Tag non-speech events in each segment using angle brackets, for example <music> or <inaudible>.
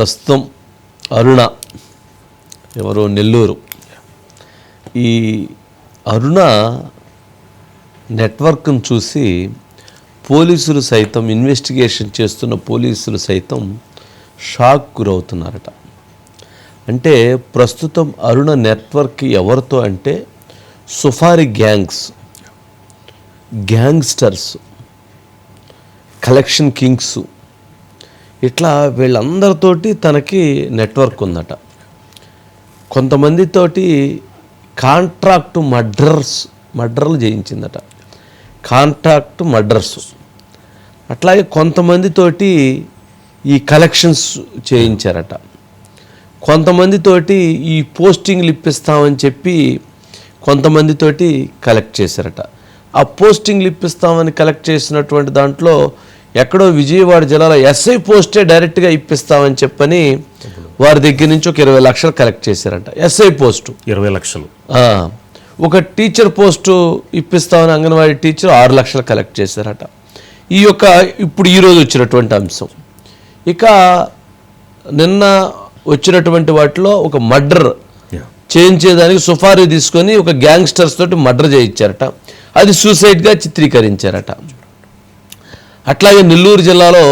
ప్రస్తుతం అరుణ ఎవరు నెల్లూరు. ఈ అరుణ నెట్వర్క్ను చూసి పోలీసులు సైతం ఇన్వెస్టిగేషన్ చేస్తున్న పోలీసులు సైతం షాక్ గురవుతున్నారట. అంటే ప్రస్తుతం అరుణ నెట్వర్క్ ఎవరితో అంటే supari gangs gangsters collection kings ఇట్లా వీళ్ళందరితోటి తనకి నెట్వర్క్ ఉందట. కొంతమందితోటి కాంట్రాక్ట్ మర్డర్స్ మర్డర్లు చేయించిందట. Contract murders. అట్లాగే కొంతమందితోటి ఈ కలెక్షన్స్ చేయించారట. కొంతమందితోటి ఈ పోస్టింగ్లు ఇప్పిస్తామని చెప్పి కొంతమందితోటి కలెక్ట్ చేశారట. ఆ పోస్టింగ్లు ఇప్పిస్తామని కలెక్ట్ చేసినటువంటి దాంట్లో ఎక్కడో విజయవాడ జిల్లాలో ఎస్ఐ పోస్టే డైరెక్ట్గా ఇప్పిస్తామని చెప్పని వారి దగ్గర నుంచి ఒక ఇరవై లక్షలు కలెక్ట్ చేశారట. SI post. ఇరవై లక్షలు. ఒక టీచర్ పోస్టు ఇప్పిస్తామని అంగన్వాడీ టీచర్ ఆరు లక్షలు కలెక్ట్ చేశారట. ఈ యొక్క ఇప్పుడు ఈరోజు వచ్చినటువంటి అంశం. ఇక నిన్న వచ్చినటువంటి వాటిలో ఒక మర్డర్. చేయించేదానికి సుఫారీ తీసుకొని ఒక గ్యాంగ్స్టర్స్ తోటి మర్డర్ చేయించారట. అది సూసైడ్గా చిత్రీకరించారట. అట్లాగే నెల్లూరు జిల్లాలో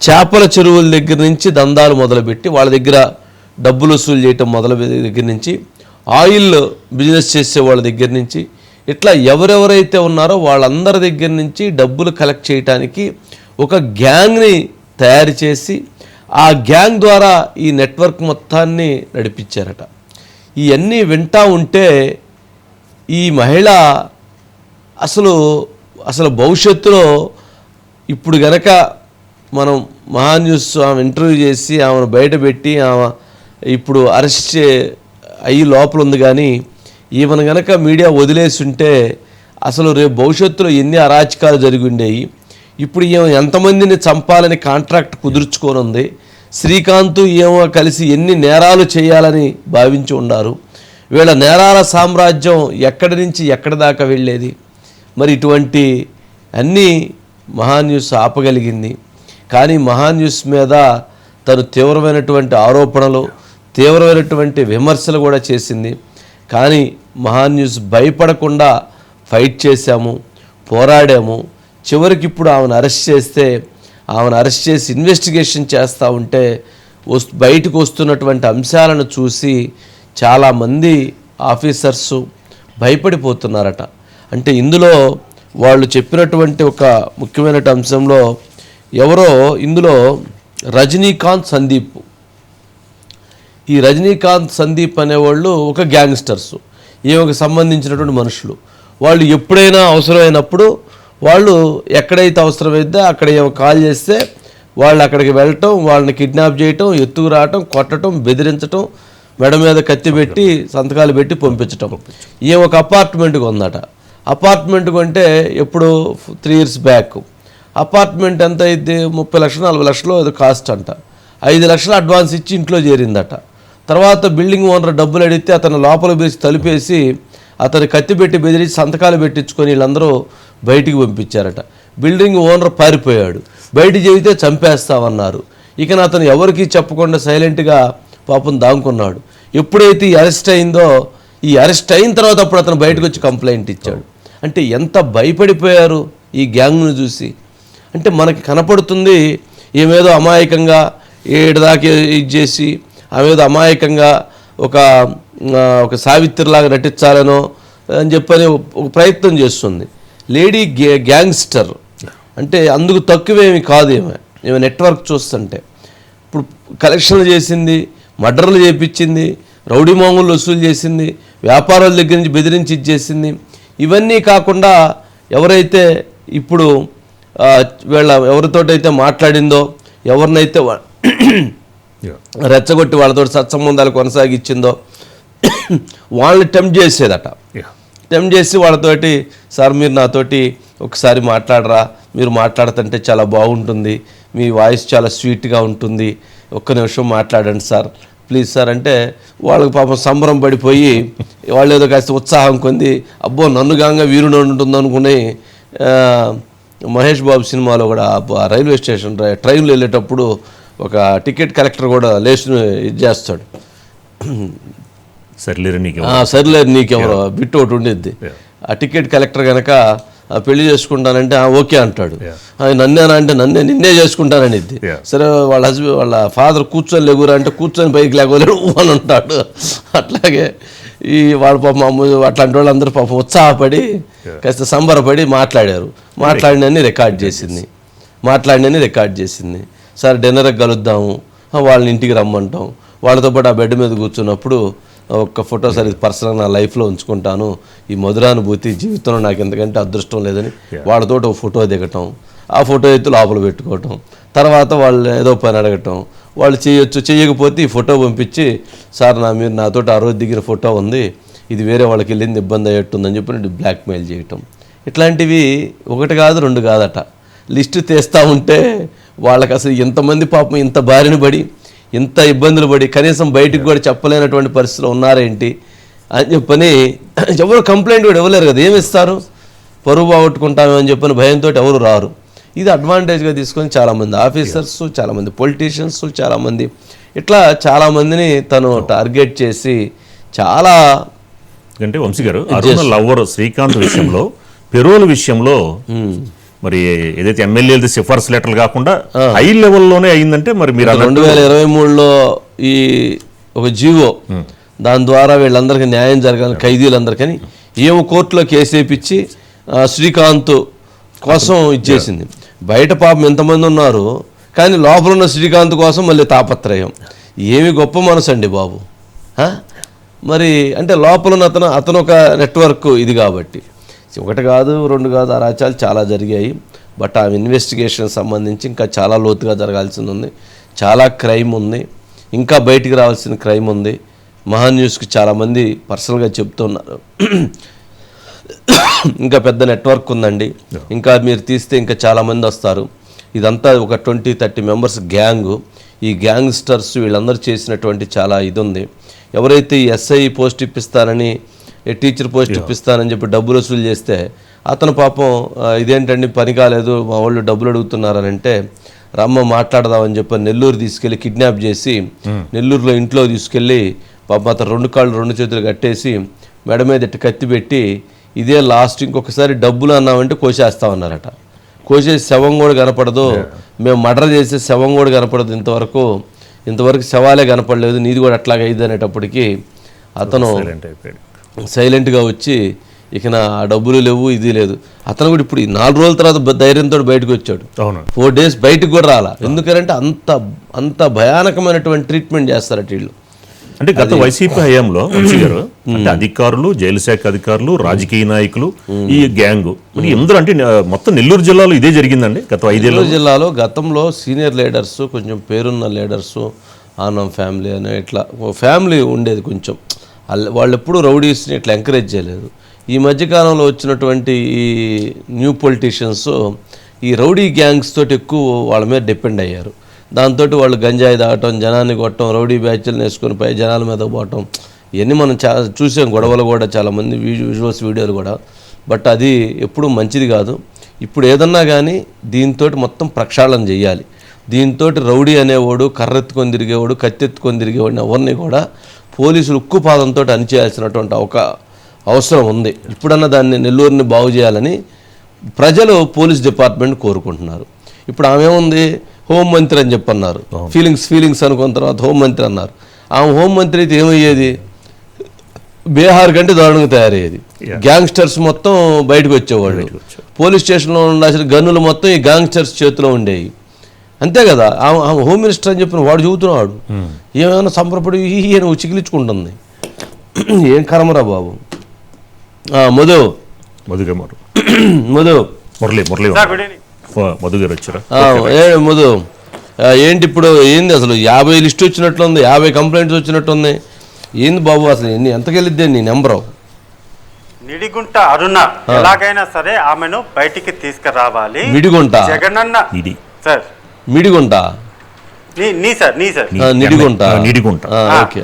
చేపల చెరువుల దగ్గర నుంచి దందాలు మొదలుపెట్టి వాళ్ళ దగ్గర డబ్బులు వసూలు చేయటం మొదలు దగ్గర నుంచి ఆయిల్ బిజినెస్ చేసే వాళ్ళ దగ్గర నుంచి ఇట్లా ఎవరెవరైతే ఉన్నారో వాళ్ళందరి దగ్గర నుంచి డబ్బులు కలెక్ట్ చేయటానికి ఒక గ్యాంగ్ని తయారు చేసి ఆ గ్యాంగ్ ద్వారా ఈ నెట్వర్క్ మొత్తాన్ని నడిపించారట. ఇవన్నీ వింటా ఉంటే ఈ మహిళ అసలు అసలు భవిష్యత్తులో ఇప్పుడు గనక మనం మహాన్యూస్ ఆమె ఇంటర్వ్యూ చేసి ఆమెను బయటపెట్టి ఆమె ఇప్పుడు అరెస్ట్ చే- అయ్యి లోపల ఉంది కానీ ఈమెను గనక మీడియా వదిలేసి ఉంటే అసలు రేపు భవిష్యత్తులో ఎన్ని అరాచకాలు జరిగిండేవి ఇప్పుడు ఈమె ఎంతమందిని చంపాలని కాంట్రాక్ట్ కుదుర్చుకోనుంది. శ్రీకాంత్ ఏమో కలిసి ఎన్ని నేరాలు చేయాలని భావించి ఉన్నారు. వీళ్ళ నేరాల సామ్రాజ్యం ఎక్కడి నుంచి ఎక్కడి దాకా వెళ్ళేది? మరి ఇటువంటి అన్నీ మహాన్యూస్ ఆపగలిగింది. కానీ మహాన్యూస్ మీద తను తీవ్రమైనటువంటి ఆరోపణలు తీవ్రమైనటువంటి విమర్శలు కూడా చేసింది. కానీ మహాన్యూస్ భయపడకుండా ఫైట్ చేశాము పోరాడాము. చివరికి ఇప్పుడు ఆమెను అరెస్ట్ చేస్తే ఆమెను అరెస్ట్ చేసి ఇన్వెస్టిగేషన్ చేస్తూ ఉంటే వస్తు బయటకు వస్తున్నటువంటి అంశాలను చూసి చాలామంది ఆఫీసర్సు భయపడిపోతున్నారట. అంటే ఇందులో వాళ్ళు చెప్పినటువంటి ఒక ముఖ్యమైన అంశంలో ఎవరో ఇందులో రజనీకాంత్ సందీప్. ఈ రజనీకాంత్ సందీప్ అనేవాళ్ళు ఒక గ్యాంగ్స్టర్స్. ఈమెకు సంబంధించినటువంటి మనుషులు. వాళ్ళు ఎప్పుడైనా అవసరమైనప్పుడు వాళ్ళు ఎక్కడైతే అవసరమైతే అక్కడ ఏమో కాల్ చేస్తే వాళ్ళు అక్కడికి వెళ్ళటం వాళ్ళని కిడ్నాప్ చేయటం ఎత్తుకు రావటం కొట్టడం బెదిరించటం మెడ మీద కత్తి పెట్టి సంతకాలు పెట్టి పంపించటం. ఈ ఒక అపార్ట్మెంట్ ఉందట. అపార్ట్మెంట్ కొంటే ఎప్పుడు త్రీ ఇయర్స్ బ్యాక్. అపార్ట్మెంట్ ఎంత అయితే ముప్పై లక్షలు నలభై లక్షలు అది కాస్ట్ అంట. ఐదు లక్షలు అడ్వాన్స్ ఇచ్చి ఇంట్లో చేరిందట. తర్వాత బిల్డింగ్ ఓనర్ డబ్బులు అడిగితే అతను లోపల వేసి తలుపేసి అతను కత్తి పెట్టి బెదిరించి సంతకాలు పెట్టించుకొని వీళ్ళందరూ బయటికి పంపించారట. బిల్డింగ్ ఓనర్ పారిపోయాడు. బయట చెబితే చంపేస్తామన్నారు. ఇక అతను ఎవరికి చెప్పకుండా సైలెంట్గా పాపం దాంకున్నాడు. ఎప్పుడైతే ఈ అరెస్ట్ అయిందో ఈ అరెస్ట్ అయిన తర్వాత అప్పుడు అతను బయటకు వచ్చి కంప్లైంట్ ఇచ్చాడు. అంటే ఎంత భయపడిపోయారు ఈ గ్యాంగ్ను చూసి? అంటే మనకి కనపడుతుంది ఏమేదో అమాయకంగా ఏడు దాకా ఇది చేసి ఆమెదో అమాయకంగా ఒక ఒక సావిత్రిలాగా నటించాలనో అని చెప్పని ఒక ప్రయత్నం చేస్తుంది. లేడీ గ్యా గ్యాంగ్స్టర్. అంటే అందుకు తక్కువేమి కాదు ఏమే ఏమే నెట్వర్క్ చూస్తుంటే. ఇప్పుడు కలెక్షన్లు చేసింది మర్డర్లు చేపించింది రౌడీ మామూలు వసూలు చేసింది వ్యాపారాల దగ్గర నుంచి బెదిరించి ఇచ్చేసింది ఇవన్నీ కాకుండా ఎవరైతే ఇప్పుడు వీళ్ళ ఎవరితోటైతే మాట్లాడిందో ఎవరినైతే. రెచ్చగొట్టి వాళ్ళతో సత్సంబంధాలు కొనసాగించిందో వాళ్ళని టెంప్ట్ చేసేదట. టెంప్ట్ చేసి వాళ్ళతోటి సార్ మీరు నాతోటి ఒకసారి మాట్లాడరా మీరు మాట్లాడుతుంటే చాలా బాగుంటుంది మీ వాయిస్ చాలా స్వీట్గా ఉంటుంది ఒక్క నిమిషం మాట్లాడండి సార్ ప్లీజ్ సార్ అంటే వాళ్ళకి పాపం సంబరం పడిపోయి వాళ్ళు ఏదో కాస్త ఉత్సాహం కొంది అబ్బో నన్ను గాంగా వీరుడు ఉంటుంది అనుకుని మహేష్ బాబు సినిమాలో కూడా రైల్వే స్టేషన్ ట్రైన్లో వెళ్ళేటప్పుడు ఒక టికెట్ కలెక్టర్ కూడా లేచిన ఇది చేస్తాడు. సర్లేరు నీకు ఆ, సర్లే నీకెవరో బిట్టు ఒకటి ఉండిద్ది. ఆ టికెట్ కలెక్టర్ కనుక పెళ్ళి చేసుకుంటానంటే "ఆ, ఓకే అంటాడు. Yeah. "ఆ, నన్నేనా అంటే నన్నే నిన్నే చేసుకుంటాననిద్ది. సరే వాళ్ళ హస్బెండ్ వాళ్ళ ఫాదర్ కూర్చొని లేగురా అంటే కూర్చొని పైకి లేకపోలేడు <laughs> అని ఉంటాడు అట్లాగే ఈ వాళ్ళ పాపం అమ్మ అట్లాంటి వాళ్ళందరూ పాపం ఉత్సాహపడి కాస్త సంబరపడి మాట్లాడారు. మాట్లాడినని రికార్డ్ చేసింది. మాట్లాడినని రికార్డ్ చేసింది. సరే డిన్నర్కి కలుద్దాము. వాళ్ళని ఇంటికి రమ్మంటాం. వాళ్ళతో పాటు ఆ బెడ్ మీద కూర్చున్నప్పుడు ఒక్క ఫోటో సరే పర్సనల్ నా లైఫ్లో ఉంచుకుంటాను. ఈ మధురానుభూతి జీవితంలో నాకు ఎందుకంటే అదృష్టం లేదని వాళ్ళతో ఒక ఫోటో దిగటం ఆ ఫోటో ఎత్తి లోపల పెట్టుకోవటం తర్వాత వాళ్ళు ఏదో పని అడగటం వాళ్ళు చేయొచ్చు చేయకపోతే ఈ ఫోటో పంపించి సార్ నా మీరు నాతోటి ఆ రోజు దిగిన ఫోటో ఉంది ఇది వేరే వాళ్ళకి వెళ్ళింది ఇబ్బంది అయ్యేట్టుందని చెప్పి బ్లాక్మెయిల్ చేయటం. ఇట్లాంటివి ఒకటి కాదు రెండు కాదట. లిస్టు తీస్తూ ఉంటే వాళ్ళకి అసలు ఎంతమంది పాపం ఇంత బారిన పడి ఇంత ఇబ్బందులు పడి కనీసం బయటికి కూడా చెప్పలేనటువంటి పరిస్థితులు ఉన్నారేంటి? అని చెప్పని ఎవరు కంప్లైంట్ కూడా ఇవ్వలేరు కదా. ఏమి ఇస్తారు పరువు బాగొట్టుకుంటామో అని చెప్పని భయంతో ఎవరు రారు. ఇది అడ్వాంటేజ్గా తీసుకొని చాలామంది ఆఫీసర్స్ చాలామంది పొలిటీషియన్స్ చాలామంది ఇట్లా చాలామందిని తను టార్గెట్ చేసి చాలా ఎందుకంటే వంశీ గారు లవ్వర్ శ్రీకాంత్ విషయంలో <coughs> పెరోల్ విషయంలో మరి ఏదైతే ఎమ్మెల్యేలది సిఫార్సు లెటర్లు కాకుండా హై లెవెల్లోనే అయిందంటే మరి మీరు రెండు వేల ఇరవై మూడులో ఈ ఒక జీవో దాని ద్వారా వీళ్ళందరికీ న్యాయం జరగాలని ఖైదీలందరికీ ఏమో కోర్టులో కేసు వేయించి ఆ, శ్రీకాంత్ కోసం ఇచ్చేసింది. బయట పాపం ఎంతమంది ఉన్నారు కానీ లోపల ఉన్న శ్రీకాంత్ కోసం మళ్ళీ తాపత్రయం. ఏమి గొప్ప మనసు అండి బాబు? మరి అంటే లోపల ఉన్న అతను అతను ఒక నెట్వర్క్ ఇది కాబట్టి. ఒకటి కాదు రెండు కాదు అరాచాలు చాలా జరిగాయి. బట్ ఆ ఇన్వెస్టిగేషన్ సంబంధించి ఇంకా చాలా లోతుగా జరగాల్సింది ఉంది చాలా క్రైమ్ ఉంది. ఇంకా బయటికి రావాల్సిన క్రైమ్ ఉంది. మహా న్యూస్కి చాలామంది పర్సనల్గా చెప్తున్నారు. ఇంకా పెద్ద నెట్వర్క్ ఉందండి. ఇంకా మీరు తీస్తే ఇంకా చాలామంది వస్తారు. ఇదంతా ఒక ట్వంటీ థర్టీ మెంబర్స్ గ్యాంగ్. ఈ గ్యాంగ్స్టర్స్ వీళ్ళందరూ చేసినటువంటి చాలా ఇది ఉంది ఎవరైతే ఈ ఎస్ఐ పోస్ట్ ఇప్పిస్తానని ఈ టీచర్ పోస్ట్ ఇప్పిస్తానని చెప్పి డబ్బులు వసూలు చేస్తే అతను పాపం ఇదేంటండి? పని కాలేదు. మా వాళ్ళు డబ్బులు అడుగుతున్నారని అంటే రమ్మ మాట్లాడదామని చెప్పి నెల్లూరు తీసుకెళ్ళి కిడ్నాప్ చేసి నెల్లూరులో ఇంట్లో తీసుకెళ్ళి పాపం అతను రెండు కాళ్ళు రెండు చేతులు కట్టేసి మెడ మీద ఇట్ట కత్తి పెట్టి ఇదే లాస్ట్ ఇంకొకసారి డబ్బులు అన్నామంటే కోసేస్తామన్నారట కోసేసి శవం కూడా కనపడదు. మేము మర్డర్ చేసే శవం కూడా కనపడదు ఇంతవరకు. ఇంతవరకు శవాలే కనపడలేదు. నీది కూడా అట్లాగే అయింది అనేటప్పటికి అతను సైలెంట్గా వచ్చి ఇక నా ఆ డబ్బులు లేవు ఇది లేదు. అతను కూడా ఇప్పుడు ఈ నాలుగు రోజుల తర్వాత ధైర్యంతో బయటకు వచ్చాడు. అవును. ఫోర్ డేస్ బయటకు కూడా రాలా. ఎందుకంటే అంత అంత భయానకమైనటువంటి ట్రీట్మెంట్ చేస్తారట వీళ్ళు. అంటే గత వైసీపీ హయాంలో <clears throat> గారు అంటే అధికారులు జైలు శాఖ అధికారులు రాజకీయ నాయకులు ఈ గ్యాంగ్. అందరూ అంటే మొత్తం నెల్లూరు జిల్లాలో ఇదే జరిగిందండి గత ఐదేళ్ళు? నెల్లూరు జిల్లాలో గతంలో సీనియర్ లీడర్స్ కొంచెం పేరున్న లీడర్స్ ఆనం ఫ్యామిలీ అనే ఇట్లా ఫ్యామిలీ ఉండేది కొంచెం. వాళ్ళు ఎప్పుడూ రౌడీస్ని ఇట్లా ఎంకరేజ్ చేయలేదు. ఈ మధ్యకాలంలో వచ్చినటువంటి ఈ న్యూ పొలిటీషియన్స్ ఈ రౌడీ గ్యాంగ్స్ తోటి ఎక్కువ వాళ్ళ మీద డిపెండ్ అయ్యారు. దాంతో వాళ్ళు గంజాయి తాగటం జనాన్ని కొట్టడం రౌడీ బ్యాచ్లు వేసుకొని పై జనాల మీద పోవటం ఇవన్నీ మనం చా చూసాం గొడవలు కూడా చాలామంది విజువల్స్ వీడియోలు కూడా. బట్ అది ఎప్పుడూ మంచిది కాదు. ఇప్పుడు ఏదన్నా కానీ దీంతో మొత్తం ప్రక్షాళన చేయాలి. దీంతో రౌడీ అనేవాడు కర్రెత్తుకొని తిరిగేవాడు కత్తెత్తుకొని తిరిగేవాడిని ఎవరిని కూడా పోలీసులు ఉక్కు పాదంతో అణిచేయాల్సినటువంటి ఒక అవసరం ఉంది. ఇప్పుడన్నా దాన్ని నెల్లూరుని బాగు చేయాలని ప్రజలు పోలీస్ డిపార్ట్మెంట్ కోరుకుంటున్నారు. ఇప్పుడు ఆమె ఉంది హోంమంత్రి అని చెప్పన్నారు. ఫీలింగ్స్ ఫీలింగ్స్ అనుకున్న తర్వాత హోంమంత్రి అన్నారు. ఆమె హోంమంత్రి అయితే ఏమయ్యేది? బీహార్ కంటే దారుణంగా తయారయ్యేది. గ్యాంగ్స్టర్స్ మొత్తం బయటకు వచ్చేవాళ్ళు. పోలీస్ స్టేషన్లో ఉండాల్సిన గన్నులు మొత్తం ఈ గ్యాంగ్స్టర్స్ చేతిలో ఉండేవి. అంతే కదా. ఆమె ఆమె హోమ్ మినిస్టర్ అని చెప్పిన వాడు చెబుతున్నాడు. ఏమైనా సంబరపడి ఈయన చికిలించుకుంటుంది <clears throat> ఏం కర్మరా బాబు? ఆ, మధు. మధుగా మారు. <clears throat> మధు. మురళి మురళి మధు గారు వచ్చారా? ఆ, ఏ మధు. ఏంటి ఇప్పుడు ఏంది అసలు యాభై లిస్ట్ వచ్చినట్లుంది యాభై కంప్లైంట్స్ వచ్చినట్టుంది ఏంది బాబు అసలు ఎన్ని ఎంతకెళ్ళిద్దే నీ నెంబరు? నిడిగుంట అరుణ ఎలాగైనా సరే ఆమెను బయటికి తీసుకురావాలి. మిడిగుంట జగనన్న. ఇది. సార్ మిడిగుంట. నీ నీ సార్ నీ sir. Nidigunta. Nidigunta. Okay.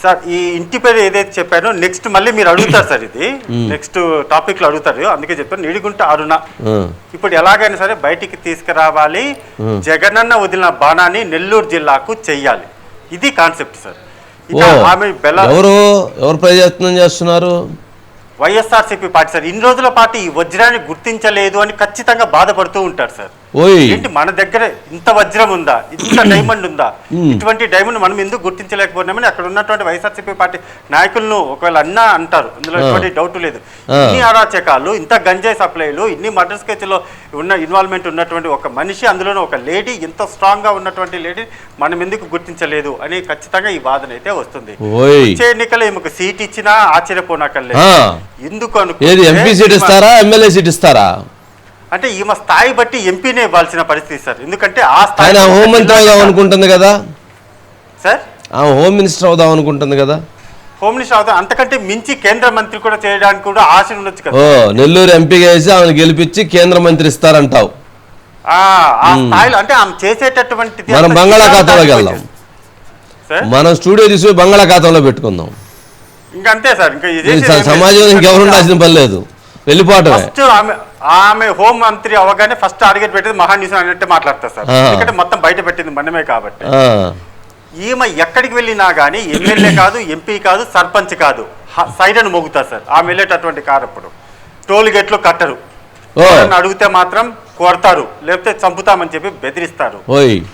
Sir ఈ ఇంటి పేరు ఏదైతే చెప్పానో నెక్స్ట్ మళ్ళీ మీరు అడుగుతారు సార్ ఇది. నెక్స్ట్ టాపిక్లో అడుగుతారు. అందుకే చెప్పాను నిడిగుంట అరుణ. ఇప్పుడు ఎలాగైనా సరే బయటికి తీసుకురావాలి. జగనన్న వదిలిన బాణాన్ని నెల్లూరు జిల్లాకు చెయ్యాలి. ఇది కాన్సెప్ట్ సార్. ఆమె ఎవరు? ఎవరు ప్రయత్నం చేస్తున్నారు? YSRCP party sir. ఇన్ని రోజుల పాటు ఈ వజ్రాన్ని గుర్తించలేదు అని ఖచ్చితంగా బాధపడుతూ ఉంటారు సార్. ఏంటి మన దగ్గర ఇంత వజ్రం ఉందా? ఇంత <clears throat> డైమండ్ ఉందా? ఇటువంటి డైమండ్ మనం ఎందుకు గుర్తించలేకపోయినామని అక్కడ ఉన్నటువంటి వైఎస్ఆర్సీపీ పార్టీ నాయకులను ఒకవేళ అన్నా అంటారు. అందులో ఎటువంటి డౌట్ లేదు. ఇన్ని అరాచకాలు ఇంత గంజాయి సప్లైలు ఇన్ని మర్డర్ కేసులో ఉన్న ఇన్వాల్వ్మెంట్ ఉన్నటువంటి ఒక మనిషి అందులోనే ఒక లేడీ ఇంత స్ట్రాంగ్గా ఉన్నటువంటి లేడీ మనం ఎందుకు గుర్తించలేదు అని ఖచ్చితంగా ఈ వాదన అయితే వస్తుంది. వచ్చే ఎన్నికల్లో ఈమెకు సీట్ ఇచ్చినా ఆశ్చర్యపోనక్కర్లేదు. ఆ, ఎందుకు ఈమె- ఇస్తారా ఎమ్మెల్యే సీట్ ఇస్తారా? అంటే ఈమె స్థాయి బట్టి ఎంపీనే ఇవ్వాల్సిన పరిస్థితి సార్. ఎందుకంటే ఆ స్థాయి హోంమంత్రి అవుదాం అనుకుంటుంది కదా? సార్? హోమ్ మినిస్టర్ అవుదాం అనుకుంటుంది కదా? హోమ్ మినిస్టర్ అవుతాం అంతకంటే మించి కేంద్ర మంత్రి కూడా చేయడానికి కూడా ఆశ ఉండొచ్చు కదా. ఓ నెల్లూరు ఎంపీగా వేసి ఆమెను గెలిపించి కేంద్ర మంత్రి ఇస్తారంటావు. ఆ ఆ స్థాయిలో అంటే ఆమె చేసేటటువంటి మనం బంగాళాఖాతంలోకి వెళ్దాం. సార్? మనం స్టూడియో తీసుకుని బంగాళాఖాతంలో పెట్టుకుందాం. ఇంకా అంతే సార్ ఇంకా. సమాజంలో ఇంకెవరు ఉండాల్సిన పని లేదు. వెళ్ళిపోవటమే. ఫస్ట్ ఆమె ఆమె హోం మంత్రి అవగానే ఫస్ట్ టార్గెట్ పెట్టేది మహాన్యూస్ అన్నట్టు మాట్లాడతారు సార్. ఎందుకంటే మొత్తం బయట పెట్టింది మనమే కాబట్టి. ఈమె ఎక్కడికి వెళ్ళినా కానీ ఎమ్మెల్యే కాదు ఎంపీ కాదు సర్పంచ్ కాదు. హ- సైరన్ మోగుతారు సార్. ఆమె వెళ్ళేటటువంటి కారు అప్పుడు. టోల్ గేట్లు కట్టరు. అడిగితే మాత్రం కొడతారు లేకపోతే చంపుతామని చెప్పి బెదిరిస్తారు.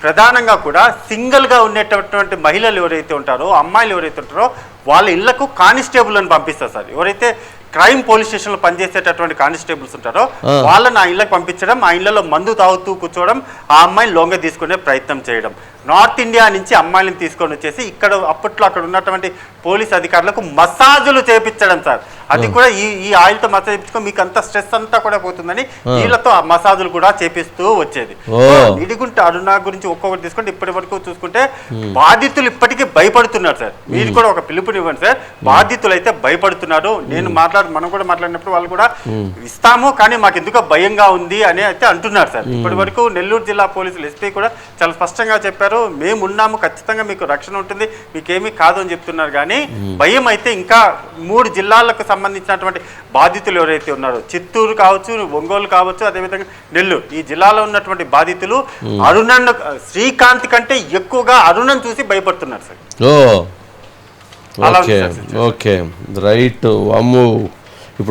ప్రధానంగా కూడా సింగిల్గా ఉండేటటువంటి మహిళలు ఎవరైతే ఉంటారో అమ్మాయిలు ఎవరైతే ఉంటారో వాళ్ళ ఇళ్ళకు కానిస్టేబుల్ అని పంపిస్తారు సార్. ఎవరైతే క్రైమ్ పోలీస్ స్టేషన్లో పనిచేసేటటువంటి కానిస్టేబుల్స్ ఉంటారో. వాళ్ళని ఆ ఇళ్ళకి పంపించడం ఆ ఇళ్ళలో మందు తాగుతూ కూర్చోవడం ఆ అమ్మాయిని లొంగ తీసుకునే ప్రయత్నం చేయడం నార్త్ ఇండియా నుంచి అమ్మాయిలను తీసుకొని వచ్చేసి ఇక్కడ అప్పట్లో అక్కడ ఉన్నటువంటి పోలీస్ అధికారులకు మసాజులు చేపించడం సార్ అది కూడా ఈ ఈ ఆయిల్తో మసాజ్ చేయించుకో మీకు అంత స్ట్రెస్ అంతా కూడా పోతుందని వీళ్ళతో ఆ మసాజులు కూడా చేపిస్తూ వచ్చేది. ఓ. ఇడిగుంట అరుణ గురించి ఒక్కొక్కటి తీసుకుంటే ఇప్పటి వరకు చూసుకుంటే బాధితులు ఇప్పటికీ భయపడుతున్నారు సార్. మీరు కూడా ఒక పిలుపునివ్వండి సార్. బాధితులు అయితే భయపడుతున్నారు. నేను మాట్లాడు మనం కూడా మాట్లాడినప్పుడు వాళ్ళు కూడా ఇస్తాము కానీ మాకు ఎందుకో భయంగా ఉంది అని అయితే అంటున్నారు సార్. ఇప్పటి వరకు నెల్లూరు జిల్లా పోలీసులు ఎస్పీ కూడా చాలా స్పష్టంగా చెప్పారు. మేము ఉన్నాము ఖచ్చితంగా మీకు రక్షణ ఉంటుంది మీకేమీ కాదు అని చెప్తున్నారు. కానీ భయం అయితే ఇంకా మూడు జిల్లాలకు సంబంధించినటువంటి బాధితులు ఎవరైతే ఉన్నారో చిత్తూరు కావచ్చు ఒంగోలు కావచ్చు అదేవిధంగా నెల్లూరు ఈ జిల్లాలో ఉన్నటువంటి బాధితులు అరుణన్ శ్రీకాంత్ కంటే ఎక్కువగా అరుణన్ చూసి భయపడుతున్నారు sir. Okay. Okay. Right. Ammu.